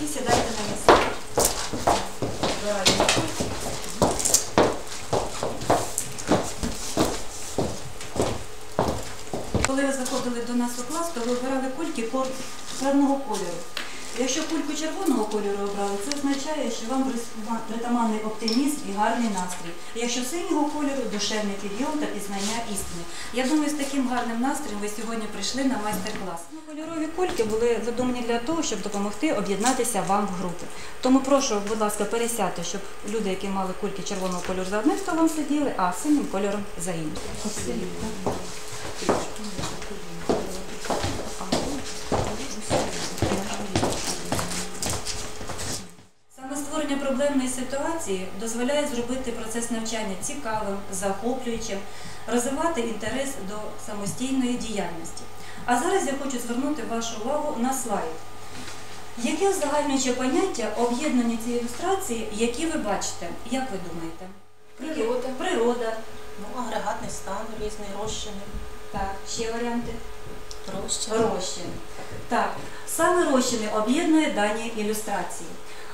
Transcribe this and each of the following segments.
і сідайте на місце. Коли ви заходили до нас у клас, то ви обирали кульки певного кольору. Якщо кульку червоного кольору обрали, це означає, що вам притаманний оптимізм і гарний настрій. Якщо синього кольору душевний підйом та пізнання істини. Я думаю, з таким гарним настроєм ви сьогодні прийшли на майстер-клас. Кольорові кульки були задумані для того, щоб допомогти об'єднатися вам в групи. Тому прошу, будь ласка, пересядьте, щоб люди, які мали кульки червоного кольору за одним столом сиділи, а синім кольором за іншим. Саме проблемної ситуації дозволяє зробити процес навчання цікавим, захоплюючим, розвивати інтерес до самостійної діяльності. А зараз я хочу звернути вашу увагу на слайд. Яке узагальнююче поняття об'єднання цієї ілюстрації, які ви бачите? Як ви думаєте? Природа. Природа. Ну, агрегатний стан різний, розчини, Так, ще варіанти. розчин. Розчин. Так, саме розчини об'єднує дані ілюстрації.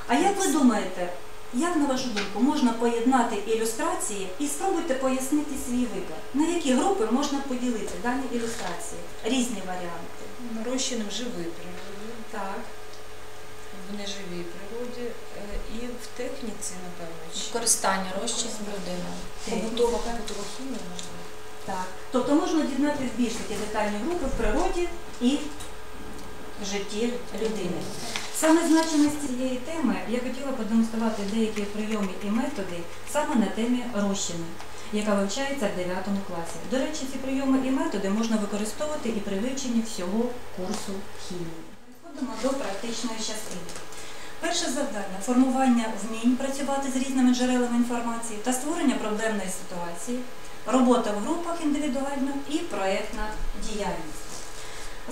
А як ви думаєте, як на вашу думку можна поєднати ілюстрації і спробуйте пояснити свій вибір? На які групи можна поділити дані ілюстрації? Різні варіанти. Розчини в живій природі, Так. в неживій природі і в техніці, напевно. Використання розчинів людини. Побутова, побутова хімія, можливо. Так. Тобто можна об'єднати в більш такі детальні групи в природі і в житті людини. Саме значимість цієї теми я хотіла продемонструвати деякі прийоми і методи саме на темі розчини, яка вивчається в 9 класі. До речі, ці прийоми і методи можна використовувати і при вивченні всього курсу хімії. Переходимо до практичної частини. Перше завдання формування вмінь працювати з різними джерелами інформації та створення проблемної ситуації, робота в групах індивідуально і проєктна діяльність.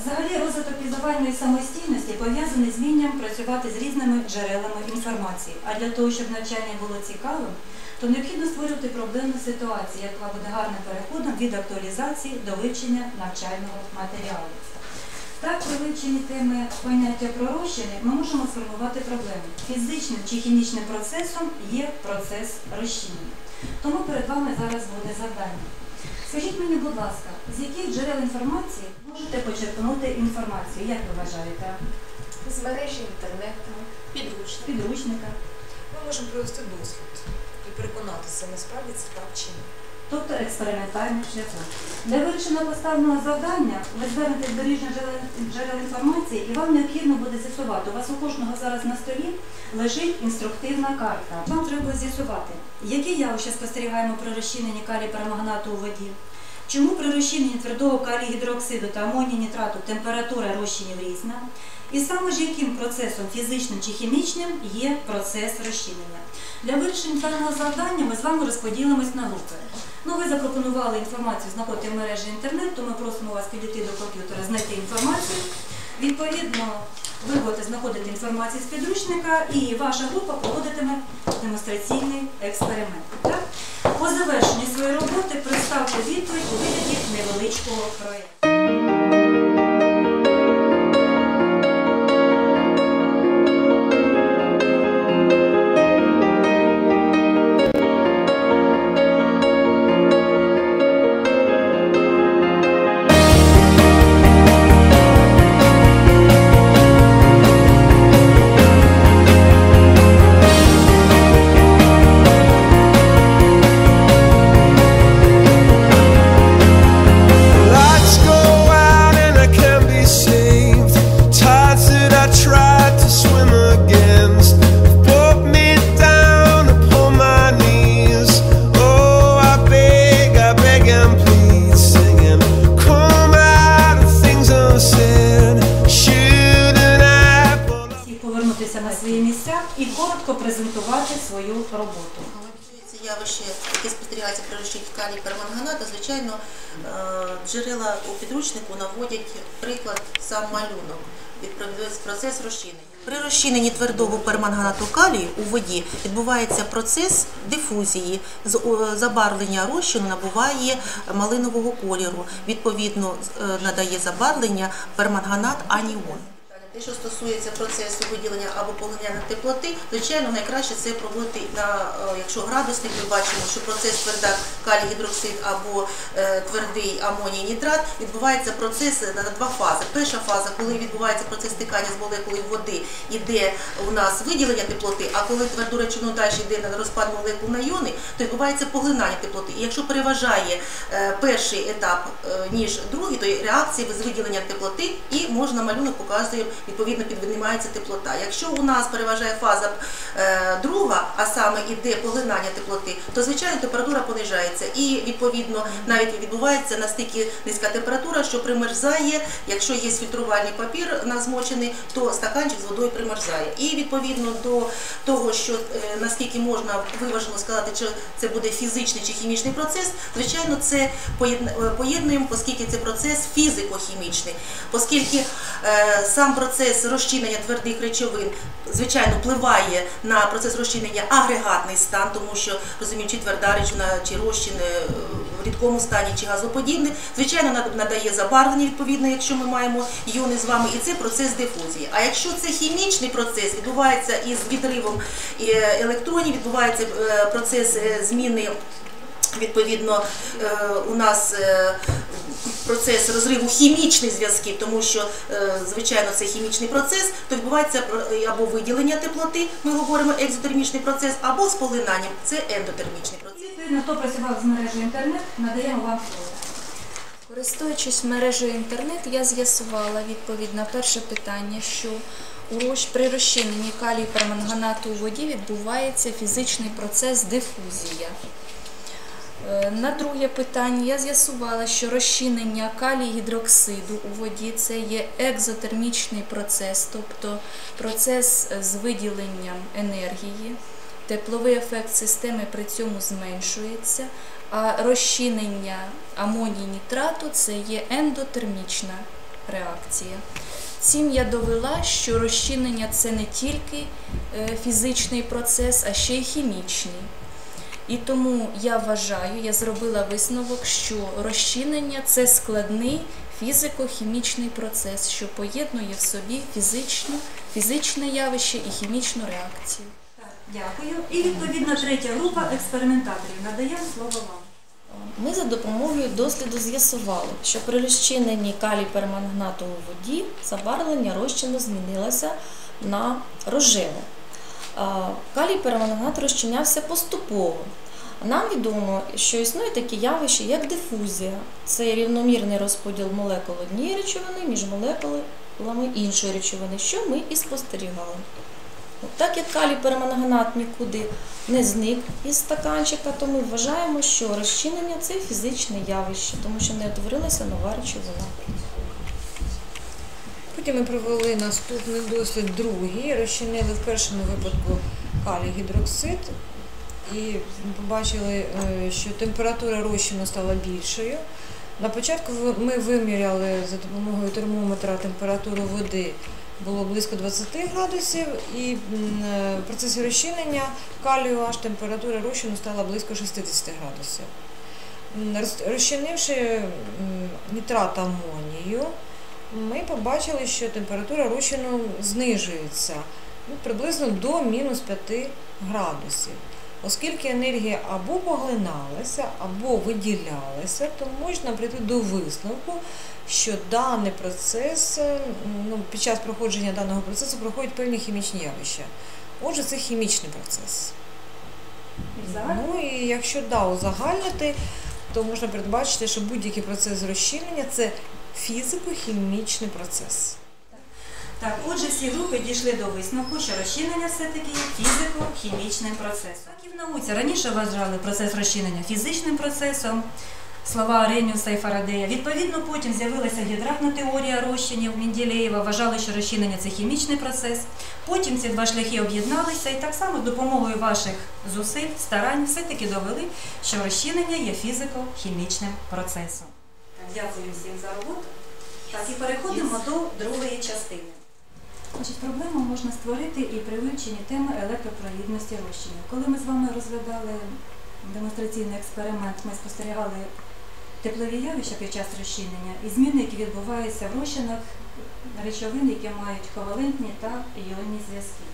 Взагалі розвиток пізнавальної самостійності пов'язаний з вмінням працювати з різними джерелами інформації. А для того, щоб навчання було цікавим, то необхідно створювати проблемну ситуацію, яка буде гарним переходом від актуалізації до вивчення навчального матеріалу. Так, при вивченні теми поняття про розчини ми можемо сформувати проблему. Фізичним чи хімічним процесом є процес розчинення. Тому перед вами зараз буде завдання. Скажіть мені, будь ласка, з яких джерел інформації можете почерпнути інформацію? Як ви вважаєте? З мережі інтернету, підручника. Підручника? Ми можемо провести дослід і переконатися, насправді це так чи ні. Тобто експериментальним шляхом. Для вирішення поставленого завдання ви звернетесь до різних джерел, інформації і вам необхідно буде з'ясувати. У вас у кожного зараз на столі лежить інструктивна карта. Вам треба з'ясувати, які явища спостерігаємо при розчиненні калій перманганату у воді. Чому при розчиненні твердого калію гідроксиду та амонію нітрату температура розчинів різна? І саме ж яким процесом фізичним чи хімічним є процес розчинення? Для вирішення даного завдання ми з вами розподілимось на групи. Ну, ви запропонували інформацію знаходити в мережі інтернет, то ми просимо вас підійти до комп'ютера, знайти інформацію. Відповідно, ви будете знаходити інформацію з підручника і ваша група проводитиме демонстраційний експеримент. Так? По завершенні своєї роботи представте відповідь у вигляді невеличкого проєкту. Явище, яке спостерігається при розчині калій перманганата, звичайно, е, джерела у підручнику наводять приклад сам малюнок від процес розчинення. При розчиненні твердого перманганату калію у воді відбувається процес дифузії. Забарвлення розчину набуває малинового кольору. Відповідно, е, надає забарвлення перманганат аніон. Те, що стосується процесу виділення або поглинання теплоти, звичайно, найкраще це проводити на, е, якщо градусник, ми бачимо, що процес тверда калій гідроксид або е, твердий амоній нітрат, відбувається процес на два фази. Перша фаза, коли відбувається процес стикання з молекулою води, іде у нас виділення теплоти, а коли тверду речовину далі йде на розпад молекул на іони, то відбувається поглинання теплоти. І якщо переважає е, перший етап ніж другий, то є реакція з виділенням теплоти і можна малюнок показує, відповідно піднімається теплота. Якщо у нас переважає фаза е, друга, а саме іде поглинання теплоти, то звичайно температура понижається і відповідно навіть відбувається настільки низька температура, що примерзає. Якщо є фільтрувальний папір на змочений, то стаканчик з водою примерзає. І відповідно до того, що е, наскільки можна виважено сказати, чи це буде фізичний чи хімічний процес, звичайно, це е, поєднуємо, оскільки це процес фізико-хімічний, оскільки сам процес розчинення твердих речовин, звичайно, впливає на процес розчинення агрегатний стан, тому що розуміємо, чи тверда речовина, чи розчин е, в рідкому стані, чи газоподібне, звичайно, надає забарвлення відповідно, якщо ми маємо іони з вами, і це процес дифузії. А якщо це хімічний процес, відбувається із відривом е, електронів, відбувається е, процес зміни. Відповідно, у нас процес розриву хімічних зв'язків, тому що, е, звичайно, це хімічний процес, то відбувається про- або виділення теплоти, ми говоримо екзотермічний процес, або з поглинанням, це ендотермічний процес. Відповідно, хто працював з мережею інтернет, надаємо вам слово. Користуючись мережею інтернет, я з'ясувала відповідь на перше питання, що у при розчиненні калію перманганату у воді відбувається фізичний процес дифузія. Е, На друге питання я з'ясувала, що розчинення калій гідроксиду у воді це є екзотермічний процес, тобто процес з виділенням енергії. Тепловий ефект системи при цьому зменшується, а розчинення амоній нітрату це є ендотермічна реакція. Цим я довела, що розчинення це не тільки е, фізичний процес, а ще й хімічний. І тому я вважаю, я зробила висновок, що розчинення це складний фізико-хімічний процес, що поєднує в собі фізичну, фізичне явище і хімічну реакцію. Так, дякую. І відповідно третя група експериментаторів. Надаємо слово вам. Ми за допомогою досліду з'ясували, що при розчиненні калій пермангнату у воді забарвлення розчину змінилося на рожеве. Калій пермангнат розчинявся поступово. Нам відомо, що існує таке явище, як дифузія. Це рівномірний розподіл молекул однієї речовини між молекулами іншої речовини, що ми і спостерігали. Так як калій перманганат нікуди не зник із стаканчика, то ми вважаємо, що розчинення це фізичне явище, тому що не утворилася нова речовина. Потім ми провели наступний дослід, другий, розчинили в першому випадку калій гідроксид і побачили, е, що температура розчину стала більшою. На початку ми виміряли за допомогою термометра температуру води було близько 20 градусів, і е, в процесі розчинення калію аж температура розчину стала близько 60 градусів. Розчинивши нітрат амонію, ми побачили, що температура розчину знижується ну, приблизно до мінус 5 градусів. Оскільки енергія або поглиналася, або виділялася, то можна прийти до висновку, що даний процес, е, ну, під час проходження даного процесу проходять певні хімічні явища. Отже, це хімічний процес. Взагалі? Ну і якщо да, узагальнити, то можна передбачити, що будь-який процес розчинення це фізико-хімічний процес. Так, отже, всі групи дійшли до висновку, що розчинення все-таки є фізико-хімічним процесом. Так і в науці раніше вважали процес розчинення фізичним процесом, слова Аренюса і Фарадея. Відповідно, потім з'явилася гідратна теорія розчинів Менділеєва. Вважали, що розчинення це хімічний процес. Потім ці два шляхи об'єдналися і так само з допомогою ваших зусиль, старань все-таки довели, що розчинення є фізико-хімічним процесом. Дякую всім за роботу. Так, і переходимо до другої частини. Значить, проблему можна створити і при вивченні теми електропровідності розчинів. Коли ми з вами розглядали демонстраційний експеримент, ми спостерігали теплові явища під час розчинення і зміни, які відбуваються в розчинах речовин, які мають ковалентні та іонні зв'язки.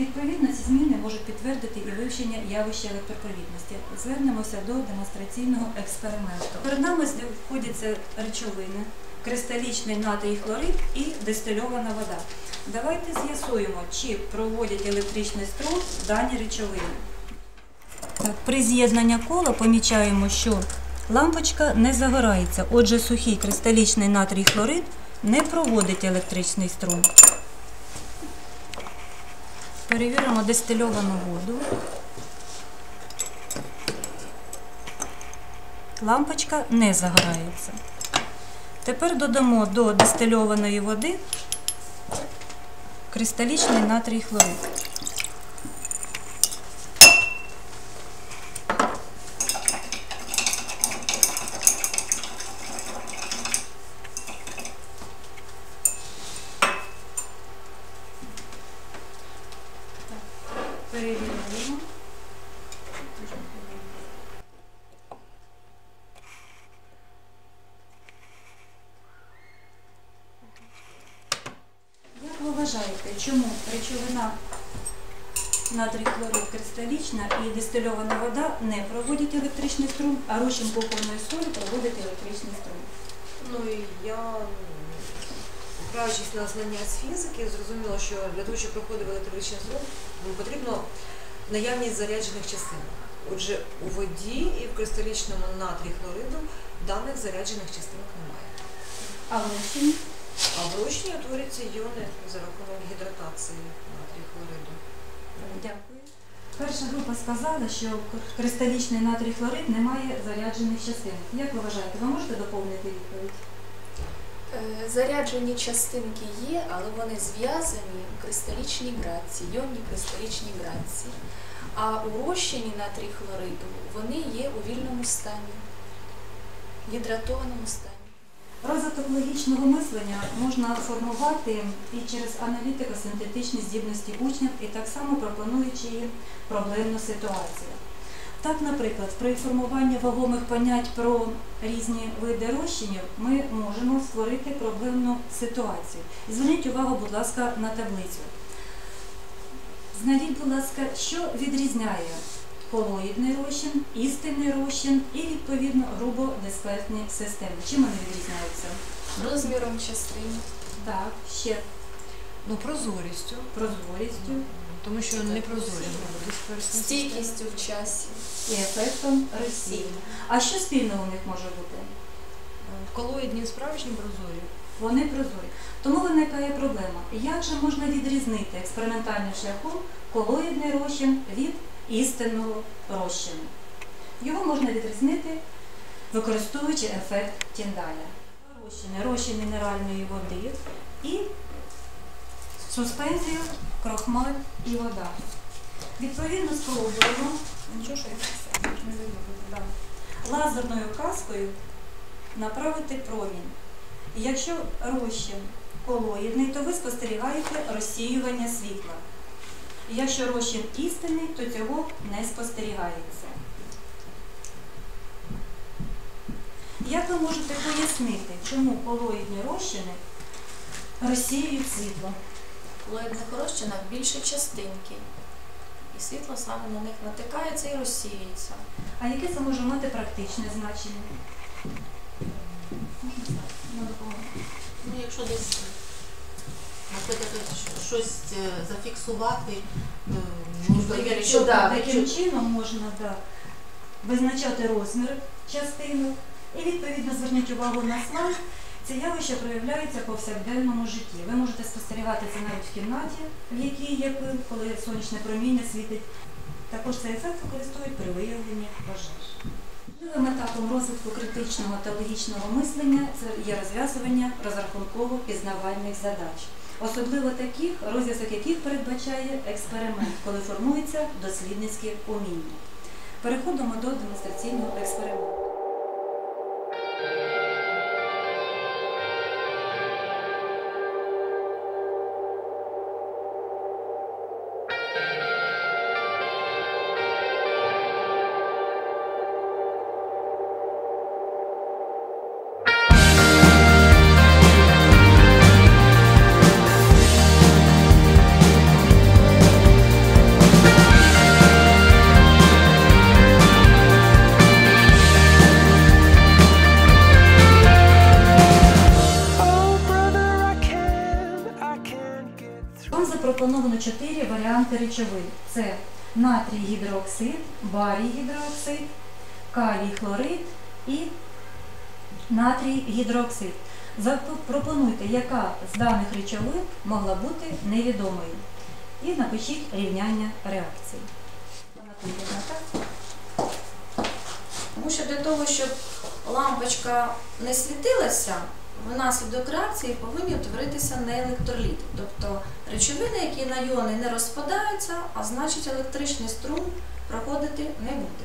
Відповідно, ці зміни можуть підтвердити і вивчення явища електропровідності. Звернемося до демонстраційного експерименту. Перед нами знаходяться речовини, кристалічний натрій хлорид і дистильована вода. Давайте з'ясуємо, чи проводять електричний струм дані речовини. Так, при з'єднанні кола помічаємо, що лампочка не загорається. Отже, сухий кристалічний натрій хлорид не проводить електричний струм. Перевіримо дистильовану воду. Лампочка не загорається. Тепер додамо до дистильованої води кристалічний натрій хлорид. Перевіряємо. Як ви вважаєте, чому речовина натрій хлорид кристалічна і дистильована вода не проводять електричний струм, а розчин кухонної солі проводить електричний струм? Ну і я, м, опираючись на знання з фізики, зрозуміла, що для того, щоб проходив електричний струм, ну, потрібно наявність заряджених частин. Отже, у воді і в кристалічному натрі хлориду даних заряджених частинок немає. А в? А в утворюються іони за рахунок гідратації натрій хлориду. Дякую. Перша група сказала, що кристалічний натрій хлорид не має заряджених частин. Як ви вважаєте, ви можете доповнити відповідь? Е, Заряджені частинки є, але вони зв'язані в кристалічній градці, йонні кристалічній градці. А у розчині натрій хлориду вони є у вільному стані, гідратованому стані. Розвиток логічного мислення можна формувати і через аналітико-синтетичні здібності учнів, і так само пропонуючи їм проблемну ситуацію. Так, наприклад, при формуванні вагомих понять про різні види розчинів ми можемо створити проблемну ситуацію. Зверніть увагу, будь ласка, на таблицю. Знайдіть, будь ласка, що відрізняє колоїдний розчин, істинний розчин і, відповідно, грубодисперсні системи. Чим вони відрізняються? Розміром частин. Так, ще Ну, прозорістю, прозорістю тому що не прозорі. Стійкістю в часі. і ефектом розсіяння. А що спільного у них може бути? Колоїдні справжні прозорі. Вони прозорі. Тому виникає проблема. Як же можна відрізнити експериментальним шляхом колоїдний розчин від істинного розчину? Його можна відрізнити, використовуючи ефект Тіндаля. Розчини, розчин мінеральної води і суспензію, крохмаль і вода. Відповідно, спробуємо. Лазерною каскою направити промінь. Якщо розчин колоїдний, то ви спостерігаєте розсіювання світла. І якщо розчин істинний, то цього не спостерігається. Як ви можете пояснити, чому колоїдні розчини розсіюють світло? В колоїдних розчинах більше частинки. І світло саме на них натикається і розсіюється. А яке це може мати практичне значення? Можна? На допомогу. Ну, якщо десь, щось е, зафіксувати, е, можливо, Якщо що да, Таким чином можна да, визначати розмір частинок і відповідно зверніть увагу на слайд. Це явище проявляється в повсякденному житті. Ви можете спостерігати це навіть в кімнаті, в якій є пил, коли сонячне проміння світить. Також цей ефект використовують при виявленні пожеж. Важливими етапом розвитку критичного та логічного мислення це є розв'язування розрахунково-пізнавальних задач, особливо таких, розв'язок яких передбачає експеримент, коли формується дослідницьке уміння. Переходимо до демонстраційного експерименту. Гідрооксид. Запропонуйте, яка з даних речовин могла бути невідомою. І напишіть рівняння реакції. Тому що для того, щоб лампочка не світилася, внаслідок реакції повинні утворитися неелектроліти, тобто речовини, які на йони не розпадаються, а значить електричний струм проходити не буде.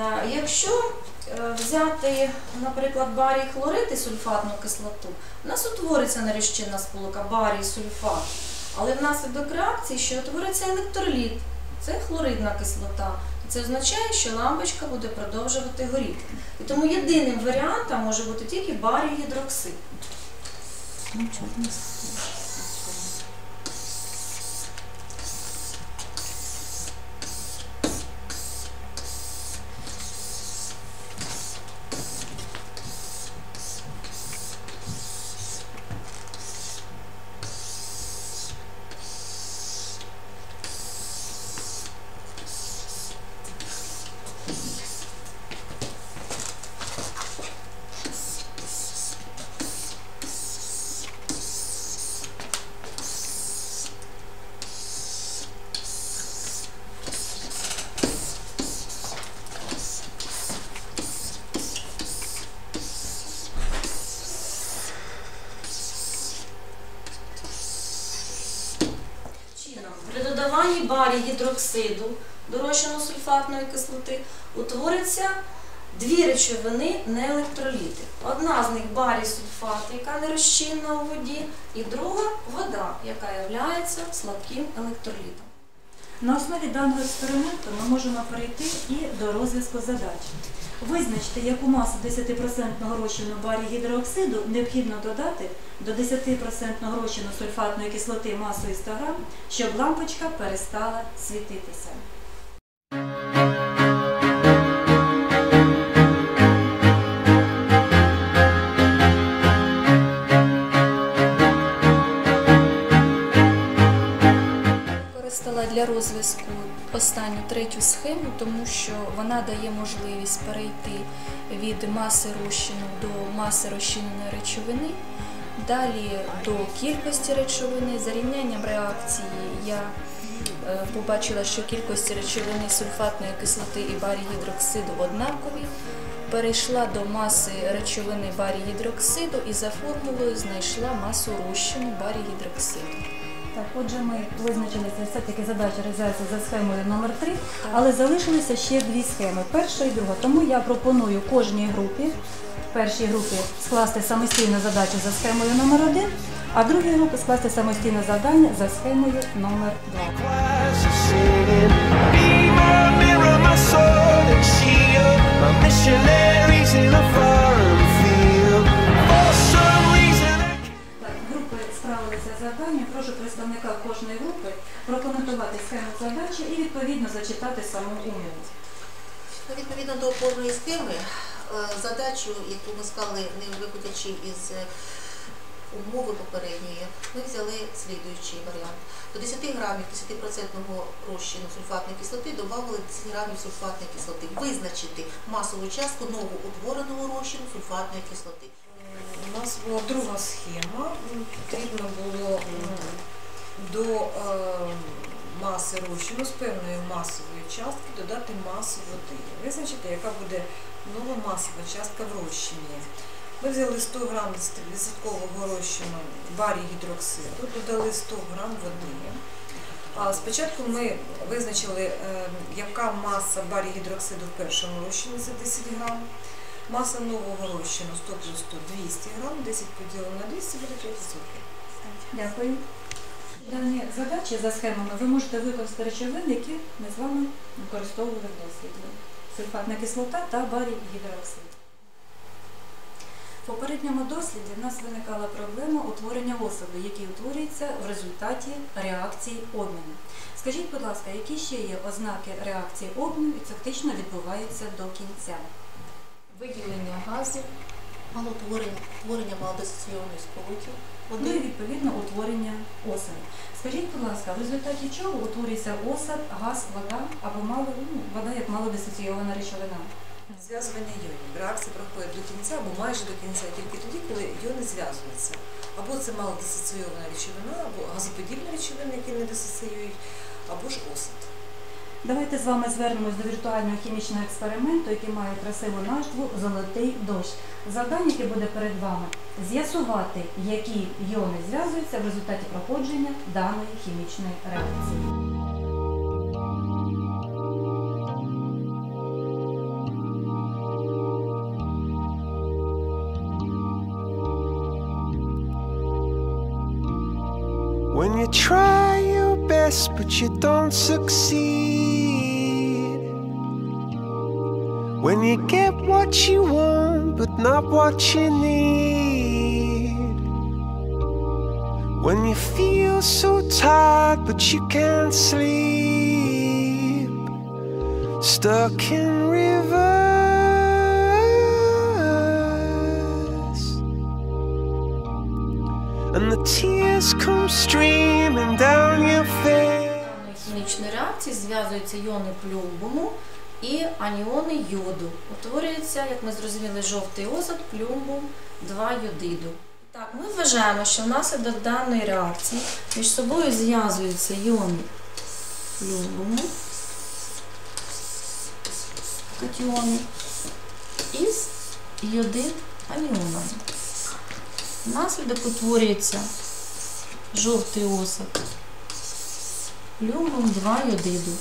Е, Якщо взяти, наприклад, барій хлорид і сульфатну кислоту, у нас утвориться нерозчинна сполука барій сульфат, але внаслідок реакції ще утвориться електроліт, це хлоридна кислота. Це означає, що лампочка буде продовжувати горіти. І тому єдиним варіантом може бути тільки барій гідроксид. Чином, при додаванні барі гідроксиду до розчинно-сульфатної кислоти утвориться дві речовини неелектроліти. Одна з них барій сульфат, яка не розчинна у воді, і друга вода, яка є слабким електролітом. На основі даного експерименту ми можемо перейти і до розв'язку задач. Визначте, яку масу 10% розчину барі гідрооксиду необхідно додати до 10% розчину сульфатної кислоти масою 100 грам, щоб лампочка перестала світитися. Розв'язку останню третю схему, тому що вона дає можливість перейти від маси розчину до маси розчиненої речовини. Далі до кількості речовини. За рівнянням реакції я е, побачила, що кількості речовини сульфатної кислоти і барігідроксиду однакові. Перейшла до маси речовини барігідроксиду і за формулою знайшла масу розчину барігідроксиду. Так, отже, ми визначилися, все-таки задача реалізується за схемою номер 3 але залишилися ще дві схеми, перша і друга. Тому я пропоную кожній групі, першій групі скласти самостійну задачу за схемою номер 1 а другій групі скласти самостійне завдання за схемою номер 2 справилися з завданням. Прошу представника кожної групи прокоментувати схему задачі і відповідно зачитати саму умову. Ну, Відповідно до опорної схеми, е, задачу, яку ми склали, не виходячи із е, умови попередньої, ми взяли слідуючий варіант. До 10 грамів 10% розчину сульфатної кислоти додали 10 грамів сульфатної кислоти. Визначити масову частку новоутвореного розчину сульфатної кислоти. У нас була друга схема. Потрібно було до е, маси розчину з певної масової частки додати масу води. Визначити, яка буде нова масова частка в розчині. Ми взяли 100 грам 10% розчину барій гідроксиду, додали 100 грам води. Спочатку ми визначили, е, яка маса барій гідроксиду в першому розчині за 10 грам. Маса нового розчину 100 плюс 100 200 грам, 10 поділено на 200 буде 30 Дякую. Дані задачі за схемами ви можете використати речовини, які ми з вами використовували в досліді. Сульфатна кислота та барій гідроксид. В попередньому досліді в нас виникала проблема утворення осаду, який утворюється в результаті реакції обміну. Скажіть, будь ласка, які ще є ознаки реакції обміну і фактично відбувається до кінця? Виділення газу, Малотворення творення малодисоційованої сполуки Ну і відповідно утворення осаду. Скажіть, будь ласка, в результаті чого утворюється осад, газ, вода або мало, ну, вода як малодисоційована речовина? Зв'язування іонів. Реакція проходить до кінця або майже до кінця, тільки тоді, коли іони зв'язуються. Або це малодисоційована речовина, або газоподібні речовини, які не дисоціюють, або ж осад. Давайте з вами звернемось до віртуального хімічного експерименту, який має красиву назву Золотий дощ. Завдання, яке буде перед вами, з'ясувати, які іони зв'язуються в результаті проходження даної хімічної реакції. When you try your best but you don't succeed. When you get what you want but not what you need. When you feel so tired but you can't sleep. Stuck in reverse. And the tears come streaming down your face. даної хімічної реакції зв'язуються іони плюмбуму і аніони йоду. Утворюється, як ми зрозуміли, жовтий осад, плюмбум, 2 йодиду. Так, ми вважаємо, що внаслідок даної реакції між собою зв'язуються іони плюмбуму, катіони із йодид аніонами. Внаслідок утворюється жовтий осад плюмбум 2 йодиду.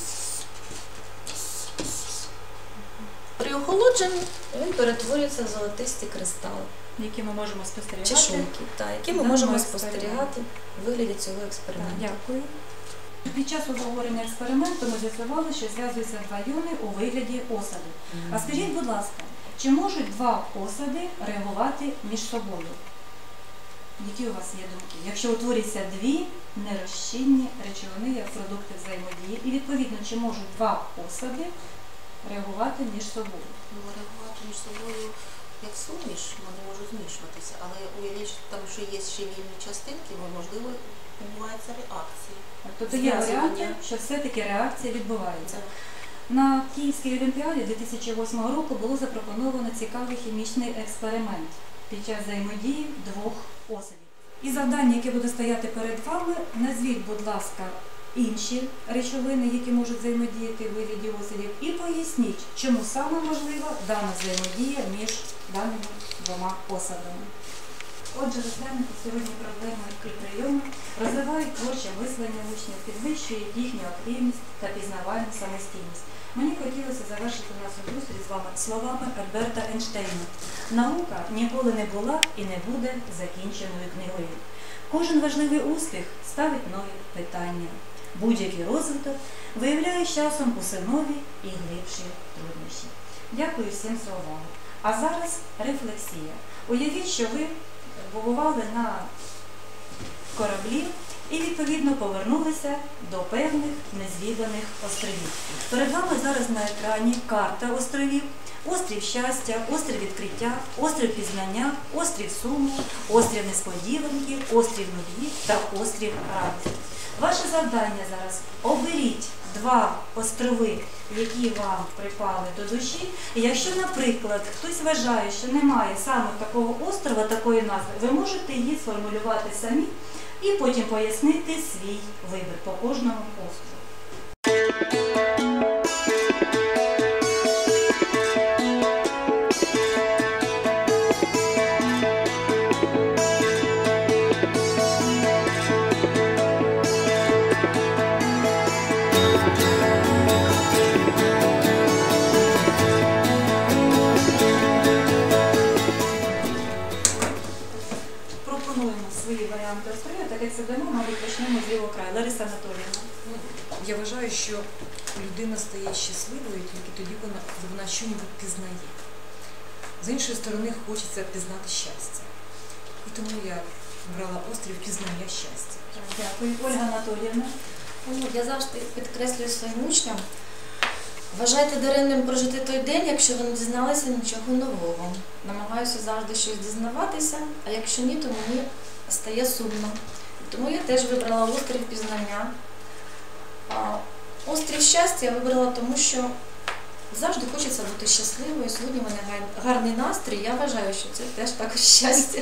При охолодженні він перетворюється в золотисті кристали, Які ми можемо спостерігати. чешуйки, та, які ми можемо спостерігати в вигляді цього Так, експерименту. Дякую. Під час обговорення експерименту ми з'ясували, що зв'язуються два іони у вигляді осаду. А скажіть, будь ласка, чи можуть два осади реагувати між собою? Які у вас є думки? Якщо утворюються дві нерозчинні речовини як продукти взаємодії, і відповідно, чи можуть два осади реагувати між собою? Ну, реагувати між собою як суміш, вони можуть змішуватися, але уявіть, що там що є ще вільні частинки, бо можливо відбувається реакція. Тобто є варіанти, що все-таки реакція відбувається. На Київській олімпіаді 2008 року було запропоновано цікавий хімічний експеримент під час взаємодії двох осадів. І завдання, яке буде стояти перед вами, назвіть, будь ласка, інші речовини, які можуть взаємодіяти в вигляді осадів, і поясніть, чому саме можлива дана взаємодія між даними двома осадами. Отже, розглянути сьогодні проблеми і прийоми розвивають творче мислення учнів, підвищують їхню активність та пізнавальну самостійність. Мені хотілося завершити нашу зустріч з вами словами Альберта Ейнштейна. Наука ніколи не була і не буде закінченою книгою. Кожен важливий успіх ставить нові питання. Будь-який розвиток виявляє часом усе нові і глибші труднощі. Дякую всім за увагу. А зараз рефлексія. Уявіть, що ви побували на кораблі і відповідно повернулися до певних незвіданих островів. Перед вами зараз на екрані карта островів. Острів щастя, острів відкриття, острів пізнання, острів суму, острів несподіванки, острів нові та острів радості. Ваше завдання зараз оберіть два острови, які вам припали до душі. Якщо, наприклад, хтось вважає, що немає саме такого острова, такої назви, ви можете її сформулювати самі і потім пояснити свій вибір по кожному острову. Пропонуємо свої варіанти розповідати, так як це давно, мабуть, почнемо з лівого краю. Лариса Анатоліївна. Ну, Я вважаю, що людина стає щасливою тільки тоді, коли вона щось пізнає. З іншої сторони, хочеться пізнати щастя. І тому я брала острів пізнання щастя. Дякую. Ольга Анатоліївна. Ну, Я завжди підкреслюю своїм учням. Вважайте даремним прожити той день, якщо ви не дізналися нічого нового. Намагаюся завжди щось дізнаватися, а якщо ні, то мені стає сумно. Тому я теж вибрала острів пізнання. Острів щастя я вибрала тому, що завжди хочеться бути щасливою. Сьогодні в мене гарний настрій. Я вважаю, що це теж також щастя.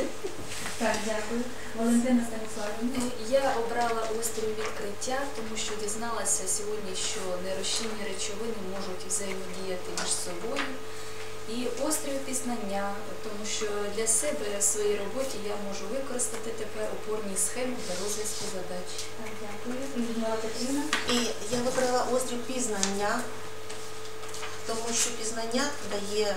Так, дякую. Валентина Станіславівна. Я обрала острів відкриття, тому що дізналася сьогодні, що нерозчинні речовини можуть взаємодіяти між собою. І острів пізнання, тому що для себе в своїй роботі я можу використати тепер опорні схеми для розв'язку задач. Так, дякую. Людмила Петрівна. І я вибрала острів пізнання, тому що пізнання дає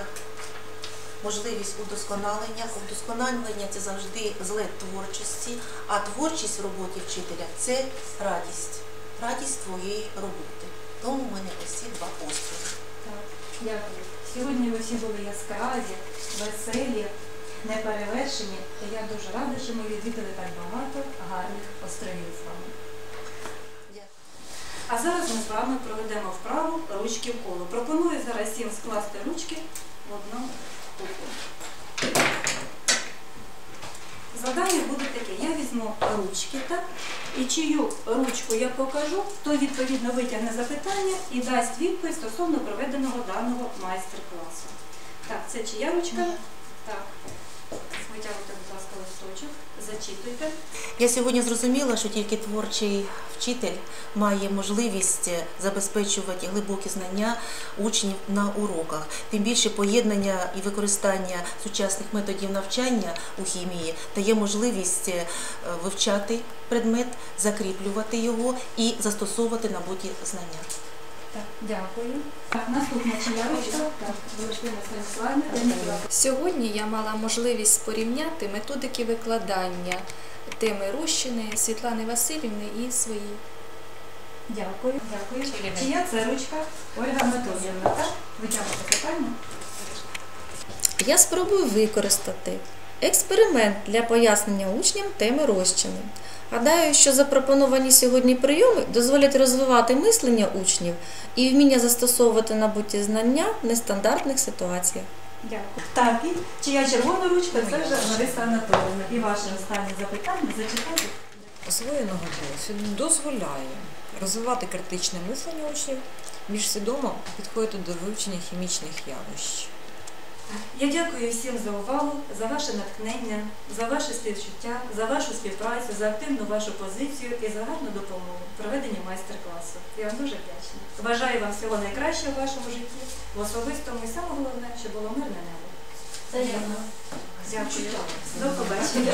можливість удосконалення. Удосконалення це завжди злет творчості, а творчість в роботі вчителя це радість, радість твоєї роботи. Тому в мене ось два острови. Так, дякую. Сьогодні ви всі були яскраві, веселі, неперевершені. Я дуже рада, що ми відвідали так багато гарних островів з вами. А зараз ми з вами проведемо вправу ручки в коло. Пропоную зараз всім скласти ручки в одну купу. Завдання буде таке. Я візьму ручки, так? І чию ручку я покажу, той відповідно витягне запитання і дасть відповідь стосовно проведеного даного майстер-класу. Так, це чия ручка? Так. Листочок, зачитуйте. Я сьогодні зрозуміла, що тільки творчий вчитель має можливість забезпечувати глибокі знання учнів на уроках. Тим більше поєднання і використання сучасних методів навчання у хімії дає можливість е, вивчати предмет, закріплювати його і застосовувати набуті знання. Так, дякую. Так, наступна чия ручка? Так, Волошина Станіславівна. Сьогодні я мала можливість порівняти методики викладання теми розчини Світлани Васильівни і свої. Дякую, дякую. Чия це ручка? Ольга Анатоліївна, так? Витягуйте питання. Я спробую використати експеримент для пояснення учням теми розчини. Гадаю, що запропоновані сьогодні прийоми дозволять розвивати мислення учнів і вміння застосовувати набуті знання в нестандартних ситуаціях. Дякую. Так, і чия червона ручка? Це вже Лариса Анатоліївна. І ваше останнє запитання зачитайте. Освоєного досвіду дозволяє розвивати критичне мислення учнів, більш свідомо підходити до вивчення хімічних явищ. Я дякую всім за увагу, за ваше натхнення, за ваше співчуття, за вашу співпрацю, за активну вашу позицію і за гарну допомогу в проведенні майстер-класу. Я вам дуже вдячна. Бажаю вам всього найкращого в вашому житті, в особистому і саме головне, щоб було мирне небо. Взаємно. Дякую. До побачення.